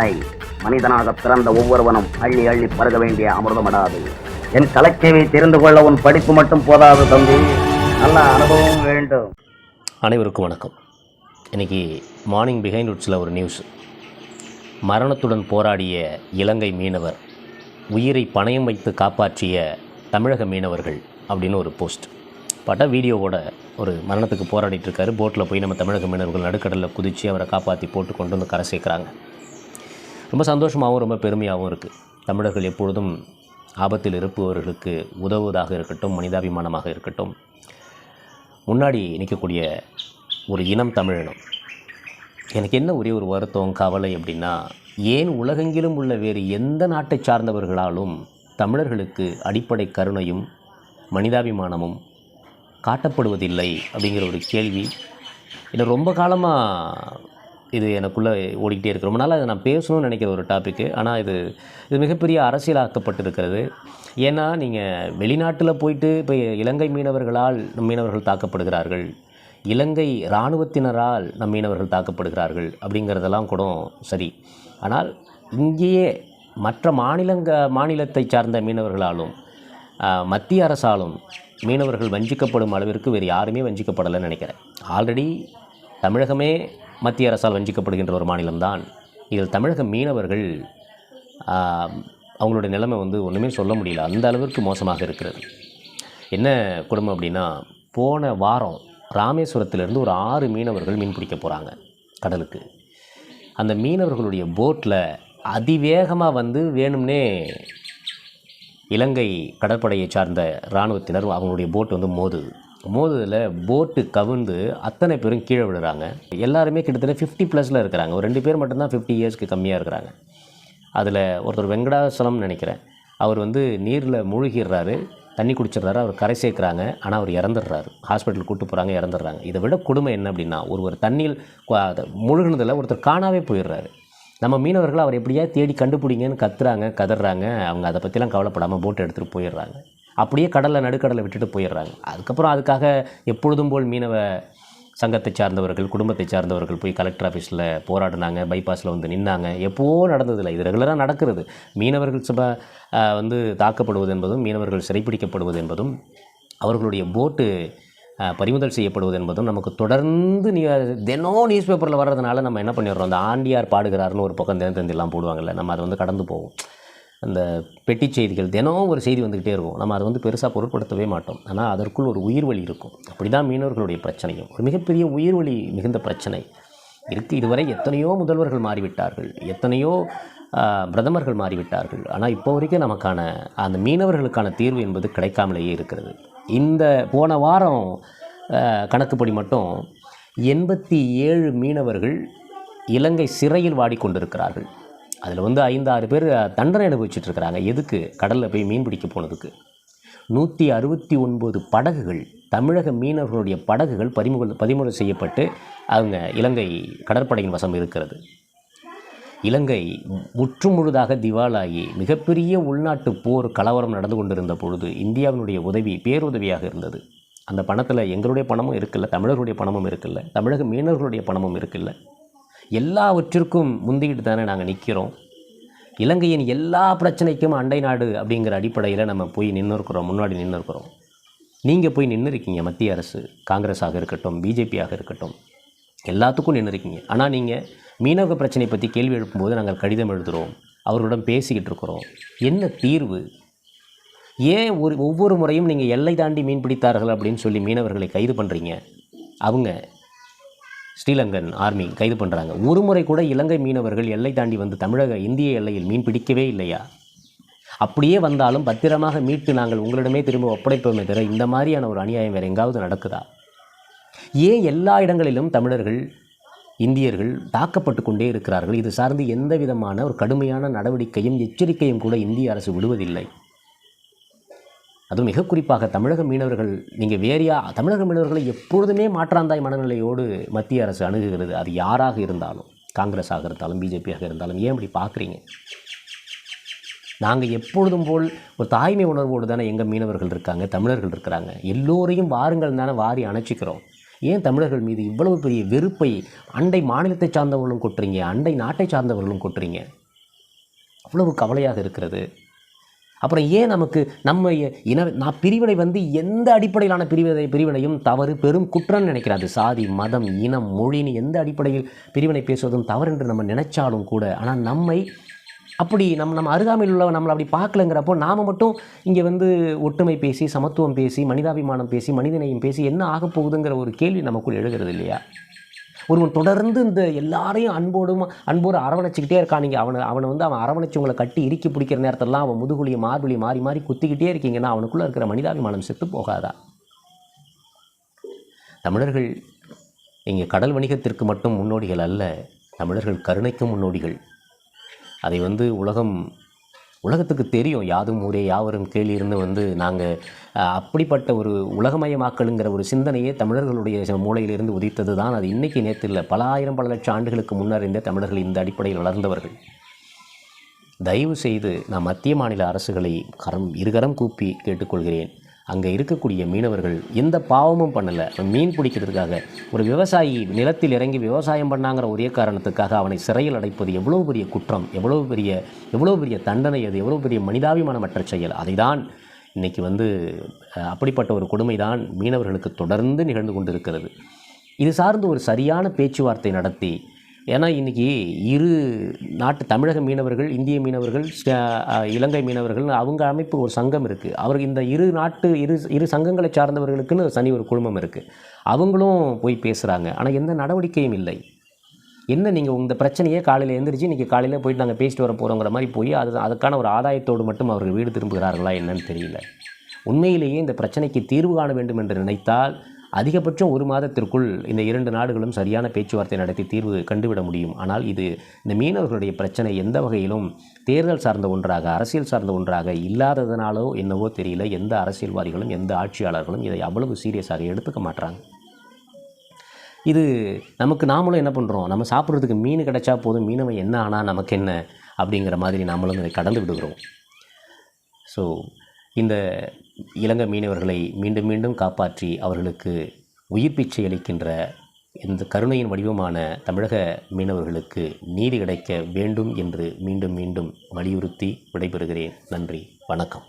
மலை மனிதனாக பிறந்த ஒவ்வொருவனும் அள்ளி அள்ளி பருக வேண்டிய அமிர்தமடாது. என் கலைச்சேவை தெரிந்து கொள்ள உன் படிப்பு மட்டும் போதாது தம்பி. நல்ல அனுபவம் வேண்டும். அனைவருக்கும் வணக்கம். இன்றைக்கி மார்னிங் பிஹைண்ட் உட்ஸில் ஒரு நியூஸ் மரணத்துடன் போராடிய இலங்கை மீனவர் உயிரை பணயம் வைத்து காப்பாற்றிய தமிழக மீனவர்கள் அப்படின்னு ஒரு போஸ்ட் பட வீடியோவோட ஒரு மரணத்துக்கு போராடிட்டு இருக்காரு. போட்டில் போய் நம்ம தமிழக மீனவர்கள் நடுக்கடலில் குதித்து அவரை காப்பாற்றி போட்டு கொண்டு வந்து கரை சேர்க்குறாங்க. ரொம்ப சந்தோஷமாகவும் ரொம்ப பெருமையாகவும் இருக்குது தமிழர்கள் எப்பொழுதும் ஆபத்தில் இருப்பவர்களுக்கு உதவுவதாக இருக்கட்டும் மனிதாபிமானமாக இருக்கட்டும். முன்னாடி நிற்கக்கூடிய ஒரு இனம் தமிழினம். எனக்கு என்ன ஒரே ஒரு வருத்தம் கவலை அப்படின்னா ஏன் உலகெங்கிலும் உள்ள வேறு எந்த நாட்டை சார்ந்தவர்களாலும் தமிழர்களுக்கு அடிப்படை கருணையும் மனிதாபிமானமும் காட்டப்படுவதில்லை அப்படிங்கிற ஒரு கேள்வி. இது ரொம்ப காலமாக இது எனக்குள்ளே ஓடிக்கிட்டே இருக்கு. ரொம்ப நாளாக இதை நான் பேசணும்னு நினைக்கிற ஒரு டாப்பிக்கு ஆனால் இது இது மிகப்பெரிய அரசியலாக்கப்பட்டிருக்கிறது. ஏன்னா நீங்கள் வெளிநாட்டில் போயிட்டு இப்போ இலங்கை மீனவர்களால் நம் மீனவர்கள் தாக்கப்படுகிறார்கள். இலங்கை இராணுவத்தினரால் நம் மீனவர்கள் தாக்கப்படுகிறார்கள் அப்படிங்கிறதெல்லாம் கூட சரி. ஆனால் இங்கேயே மற்ற மாநிலங்க மாநிலத்தை சார்ந்த மீனவர்களாலும் மத்திய அரசாலும் மீனவர்கள் வஞ்சிக்கப்படும் அளவிற்கு வேறு யாருமே வஞ்சிக்கப்படலைன்னு நினைக்கிறேன். ஆல்ரெடி தமிழகமே மத்திய அரசால் வஞ்சிக்கப்படுகின்ற ஒரு மாநிலம்தான். இதில் தமிழக மீனவர்கள் அவங்களுடைய நிலைமை வந்து ஒன்றுமே சொல்ல முடியல. அந்த அளவிற்கு மோசமாக இருக்கிறது. என்ன குடும்பம் அப்படின்னா போன வாரம் ராமேஸ்வரத்திலிருந்து ஒரு ஆறு மீனவர்கள் மீன் பிடிக்க போகிறாங்க கடலுக்கு. அந்த மீனவர்களுடைய போட்டில் அதிவேகமாக வந்து வேணும்னே இலங்கை கடற்படையை சார்ந்த இராணுவத்தினர் அவங்களுடைய போட் வந்து மோதுது. மோதுதில் போட்டு கவிழ்ந்து அத்தனை பேரும் கீழே விழுறாங்க. எல்லாருமே கிட்டத்தட்ட ஃபிஃப்டி ப்ளஸில் இருக்கிறாங்க. ஒரு ரெண்டு பேர் மட்டும்தான் ஃபிஃப்டி இயர்ஸ்க்கு கம்மியாக இருக்கிறாங்க. அதில் ஒருத்தர் வெங்கடாசலம்னு நினைக்கிறேன். அவர் வந்து நீரில் மூழ்கிடுறாரு. தண்ணி குடிச்சிடுறாரு. அவர் கரை சேர்க்குறாங்க. ஆனால் அவர் இறந்துடுறாரு. ஹாஸ்பிட்டல் கூட்டு போகிறாங்க இறந்துடுறாங்க. இதை விட கொடுமை என்ன அப்படின்னா ஒருவர் தண்ணியில் முழுகினதில் ஒருத்தர் காணாவே போயிடுறாரு. நம்ம மீனவர்கள் அவர் எப்படியா தேடி கண்டுபிடிங்கன்னு கத்துறாங்க கதறாங்க. அவங்க அதை பற்றிலாம் கவலைப்படாமல் போட்டை எடுத்துகிட்டு போயிடுறாங்க. அப்படியே கடலில் நடுக்கடலை விட்டுட்டு போயிடுறாங்க. அதுக்கப்புறம் அதுக்காக எப்பொழுதும் போல் மீனவ சங்கத்தை சார்ந்தவர்கள் குடும்பத்தை சார்ந்தவர்கள் போய் கலெக்டர் ஆஃபீஸில் போராடினாங்க பைபாஸில் வந்து நின்னாங்க. எப்போவோ நடந்ததில்லை. இது ரெகுலராக நடக்கிறது. மீனவர்கள் சபை வந்து தாக்கப்படுவது என்பதும் மீனவர்கள் சிறைப்பிடிக்கப்படுவது என்பதும் அவர்களுடைய போட்டு பறிமுதல் செய்யப்படுவது என்பதும் நமக்கு தொடர்ந்து நீ தினம் நியூஸ் பேப்பரில் வர்றதுனால நம்ம என்ன பண்ணிடுறோம்? அந்த ஆண்டியார் பாடுகிறார்னு ஒரு பக்கம் தினத்தந்திலாம் போடுவாங்கல்ல. நம்ம அதை வந்து கடந்து போவோம். அந்த பெட்டி செய்திகள் தினம் ஒரு செய்தி வந்துக்கிட்டே இருக்கும். நம்ம அதை வந்து பெருசாக பொருட்படுத்தவே மாட்டோம். ஆனால் அதற்குள் ஒரு உயிர்வலி இருக்கும். அப்படி தான் மீனவர்களுடைய பிரச்சனையும். ஒரு மிகப்பெரிய உயிர்வலி மிகுந்த பிரச்சனை. இருக்குது இதுவரை எத்தனையோ முதல்வர்கள் மாறிவிட்டார்கள். எத்தனையோ பிரதமர்கள் மாறிவிட்டார்கள். ஆனால் இப்போ வரைக்கும் நமக்கான அந்த மீனவர்களுக்கான தீர்வு என்பது கிடைக்காமலேயே இருக்கிறது. இந்த போன வாரம் கணக்குப்படி மட்டும் எண்பத்தி ஏழு மீனவர்கள் இலங்கை சிறையில் வாடிக்கொண்டிருக்கிறார்கள். அதில் வந்து ஐந்து ஆறு பேர் தண்டனை அனுபவிச்சுட்டு இருக்கிறாங்க. எதுக்கு? கடலில் போய் மீன் பிடிக்க போனதுக்கு. நூற்றி அறுபத்தி ஒன்பது படகுகள் தமிழக மீனவர்களுடைய படகுகள் பறிமுகல் பறிமுதல் செய்யப்பட்டு அவங்க இலங்கை கடற்படையின் வசம் இருக்கிறது. இலங்கை முற்றுமுழுதாக திவாலாகி மிகப்பெரிய உள்நாட்டு போர் கலவரம் நடந்து கொண்டிருந்த பொழுது இந்தியாவினுடைய உதவி பேருதவியாக இருந்தது. அந்த பணத்தில் எங்களுடைய பணமும் இருக்குல்ல தமிழர்களுடைய பணமும் இருக்குல்ல தமிழக மீனவர்களுடைய பணமும் இருக்குல்ல. எல்லாவற்றிற்கும் முந்திக்கிட்டு தானே நாங்கள் நிற்கிறோம் இலங்கையின் எல்லா பிரச்சனைக்கும் அண்டை நாடு அப்படிங்கிற அடிப்படையில் நம்ம போய் நின்று இருக்கிறோம் முன்னாடி நின்று இருக்கிறோம் நீங்கள் போய் நின்று இருக்கீங்க மத்திய அரசு காங்கிரஸாக இருக்கட்டும் பிஜேபியாக இருக்கட்டும் எல்லாத்துக்கும் நின்று இருக்கீங்க ஆனால் நீங்கள் மீனவ பிரச்சனை பற்றி கேள்வி எழுப்பும்போது நாங்கள் கடிதம் எழுதுகிறோம் அவர்களிடம் பேசிக்கிட்டு இருக்கிறோம். என்ன தீர்வு? ஏன் ஒரு ஒவ்வொரு முறையும் நீங்கள் எல்லை தாண்டி மீன் பிடித்தார்கள் அப்படின்னு சொல்லி மீனவர்களை கைது பண்ணுறீங்க அவங்க ஸ்ரீலங்கன் ஆர்மி கைது பண்ணுறாங்க ஒரு முறை கூட இலங்கை மீனவர்கள் எல்லை தாண்டி வந்து தமிழக இந்திய எல்லையில் மீன் பிடிக்கவே இல்லையா? அப்படியே வந்தாலும் பத்திரமாக மீட்டு நாங்கள் உங்களிடமே திரும்ப ஒப்படைப்போமே தவிர இந்த மாதிரியான ஒரு அநியாயம் வேறு எங்காவது நடக்குதா? ஏன் எல்லா இடங்களிலும் தமிழர்கள் இந்தியர்கள் தாக்கப்பட்டு கொண்டே இருக்கிறார்கள்? இது சார்ந்து எந்த விதமான ஒரு கடுமையான நடவடிக்கையும் எச்சரிக்கையும் கூட இந்திய அரசு விடுவதில்லை. அதுவும் மிக குறிப்பாக தமிழக மீனவர்கள் நீங்கள் வேறியா தமிழக மீனவர்களை எப்பொழுதுமே மாற்றாந்தாய் மனநிலையோடு மத்திய அரசு அணுகுகிறது. அது யாராக இருந்தாலும் காங்கிரஸாக இருந்தாலும் பிஜேபியாக இருந்தாலும் ஏன் இப்படி பார்க்குறீங்க? நாங்கள் எப்பொழுதும் போல் ஒரு தாய்மை உணர்வோடு தானே எங்கள் மீனவர்கள் இருக்காங்க தமிழர்கள் இருக்கிறாங்க. எல்லோரையும் வாருங்கள் தானே வாரி அணைச்சிக்கிறோம். ஏன் தமிழர்கள் மீது இவ்வளவு பெரிய வெறுப்பை அண்டை மாநிலத்தை சார்ந்தவர்களும் கொட்டுறீங்க அண்டை நாட்டை சார்ந்தவர்களும் கொட்டுறீங்க? அவ்வளவு கவலையாக இருக்கிறது. அப்புறம் ஏன் நமக்கு நம்ம இன நான் பிரிவினை வந்து எந்த அடிப்படையிலான பிரிவினை பிரிவினையும் தவறு பெரும் குற்றம்னு நினைக்கிறாது. சாதி மதம் இனம் மொழின்னு எந்த அடிப்படையில் பிரிவினை பேசுவதும் தவறு என்று நம்ம நினைச்சாலும் கூட ஆனால் நம்மை அப்படி நம்ம நம்ம அருகாமையில் உள்ளவன் நம்மளை அப்படி பார்க்கலங்கிறப்போ நாம் மட்டும் இங்கே வந்து ஒற்றுமை பேசி சமத்துவம் பேசி மனிதாபிமானம் பேசி மனிதநேயம் பேசி என்ன ஆகப் போகுதுங்கிற ஒரு கேள்வி நமக்குள் எழுகிறது இல்லையா? ஒருவன் தொடர்ந்து இந்த எல்லாரையும் அன்போடும் அன்போடு அரவணைச்சிக்கிட்டே இருக்கான். நீங்கள் அவனை அவனை வந்து அவன் அரவணைச்சு உங்களை கட்டி இறுக்கி பிடிக்கிற நேரத்திலலாம் அவன் முதுகுலியை மார்புலி மாறி மாறி குத்திக்கிட்டே இருக்கீங்கன்னா அவனுக்குள்ளே இருக்கிற மனிதாபிமானம் செத்து போகாதா? தமிழர்கள் இங்கே கடல் வணிகத்திற்கு மட்டும் முன்னோடிகள் அல்ல தமிழர்கள் கருணைக்கும் முன்னோடிகள். அதை வந்து உலகம் உலகத்துக்கு தெரியும் யாதும் ஊரே யாவரும் கேள்வி வந்து நாங்கள் அப்படிப்பட்ட ஒரு உலகமயமாக்கலுங்கிற ஒரு சிந்தனையே தமிழர்களுடைய மூளையிலிருந்து உதித்தது தான் அது இன்றைக்கி நேற்று இல்லை பல ஆயிரம் பல லட்சம் ஆண்டுகளுக்கு முன்னர் இருந்த தமிழர்கள் இந்த அடிப்படையில் வளர்ந்தவர்கள். தயவு செய்து நான் மத்திய மாநில அரசுகளை கரம் இருகரம் கூப்பி கேட்டுக்கொள்கிறேன். அங்கே இருக்கக்கூடிய மீனவர்கள் எந்த பாவமும் பண்ணலை. மீன் பிடிக்கிறதுக்காக ஒரு விவசாயி நிலத்தில் இறங்கி விவசாயம் பண்ணாங்கிற ஒரே காரணத்துக்காக அவனை சிறையில் அடைப்பது எவ்வளோ பெரிய குற்றம் எவ்வளோ பெரிய எவ்வளோ பெரிய தண்டனை அது எவ்வளோ பெரிய மனிதாபிமானமற்ற செயல். அதை தான் இன்றைக்கி வந்து அப்படிப்பட்ட ஒரு கொடுமை தான் மீனவர்களுக்கு தொடர்ந்து நிகழ்ந்து கொண்டிருக்கிறது. இது சார்ந்து ஒரு சரியான பேச்சுவார்த்தை நடத்தி ஏன்னா இன்றைக்கி இரு நாட்டு தமிழக மீனவர்கள் இந்திய மீனவர்கள் இலங்கை மீனவர்கள் அவங்க அமைப்பு ஒரு சங்கம் இருக்குது அவருக்கு இந்த இரு நாட்டு இரு இரு சங்கங்களை சார்ந்தவர்களுக்குன்னு சனி ஒரு குழுமம் இருக்குது அவங்களும் போய் பேசுகிறாங்க ஆனால் எந்த நடவடிக்கையும் இல்லை. என்ன நீங்கள் இந்த பிரச்சனையே காலையில் எழுந்திரிச்சு இன்றைக்கி காலையில் போயிட்டு நாங்கள் பேசிட்டு வர போகிறோங்கிற மாதிரி போய் அது அதுக்கான ஒரு ஆதாயத்தோடு மட்டும் அவர்கள் வீடு திரும்புகிறார்களா என்னன்னு தெரியல. உண்மையிலேயே இந்த பிரச்சனைக்கு தீர்வு காண வேண்டும் என்று நினைத்தால் அதிகபட்சம் ஒரு மாதத்திற்குள் இந்த இரண்டு நாடுகளும் சரியான பேச்சுவார்த்தை நடத்தி தீர்வு கண்டுவிட முடியும். ஆனால் இது இந்த மீனவர்களுடைய பிரச்சனை எந்த வகையிலும் தேர்தல் சார்ந்த ஒன்றாக அரசியல் சார்ந்த ஒன்றாக இல்லாததனாலோ என்னவோ தெரியல. எந்த அரசியல்வாதிகளும் எந்த ஆட்சியாளர்களும் இதை அவ்வளவு சீரியஸாக எடுத்துக்க மாட்றாங்க. இது நமக்கு நாமளும் என்ன பண்ணுறோம் நம்ம சாப்பிட்றதுக்கு மீன் கிடைச்சா போதும் மீனவை என்ன ஆனால் நமக்கு என்ன அப்படிங்கிற மாதிரி நாமளும் இதை கடந்து விடுகிறோம். ஸோ இந்த இலங்கை மீனவர்களை மீண்டும் மீண்டும் காப்பாற்றி அவர்களுக்கு உயிர் பிச்சை அளிக்கின்ற இந்த கருணையின் வடிவமான தமிழக மீனவர்களுக்கு நீதி கிடைக்க வேண்டும் என்று மீண்டும் மீண்டும் வலியுறுத்தி விடைபெறுகிறேன். நன்றி. வணக்கம்.